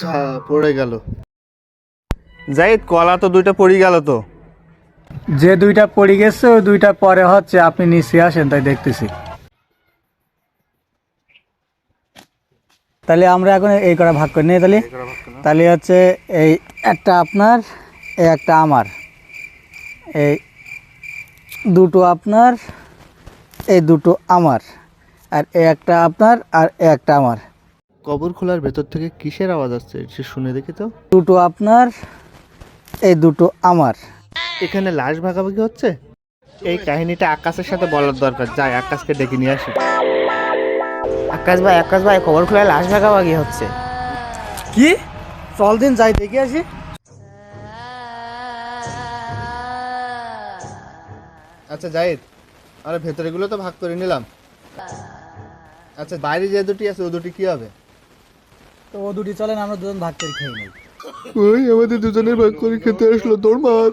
যা পড়ে গেল। জাহিদ কলা তো দুইটা পড়ে গেল তো? যে দুইটা পড়ে গেছে ওই দুইটা পরে হচ্ছে আপনি নিচে আসেন তাই দেখতেছি। তাহলে আমরা এখন এই করা ভাগ করে নিই তাহলে। তাহলে হচ্ছে এই একটা আপনার এই একটা আমার। এই দুটো আপনার এই দুটো আমার। আর এই একটা আপনার আর এই একটা আমার। কবর খোলার ভেতর থেকে কিসের আওয়াজ আসছে? সে শুনে দেখি তো। দুটো আপনার এই দুটো আমার। এখানে লাশ ভাগাভাগি হচ্ছে? এই কাহিনীটা আকাশের সাথে বলার দরকার। যাই আকাশকে ডেকে নিয়ে আসি। আকাশ ভাই আকাশ ভাই খবর খুলে লাশ ভাগাভাগি হচ্ছে। কি? চল দিন যাই দেখে আসি। আচ্ছা জাহিদ আরে ভেতরেগুলো তো ভাগ করে নিলাম। আচ্ছা বাইরে যে দুটি আছে ও দুটি কি হবে? তো ও দুটি চলেন আমরা দুজন ভাগ করে খেয়ে নিই। ওই, আমাদের দুজনের ভাগ করে খেতে আসলো তোর মার।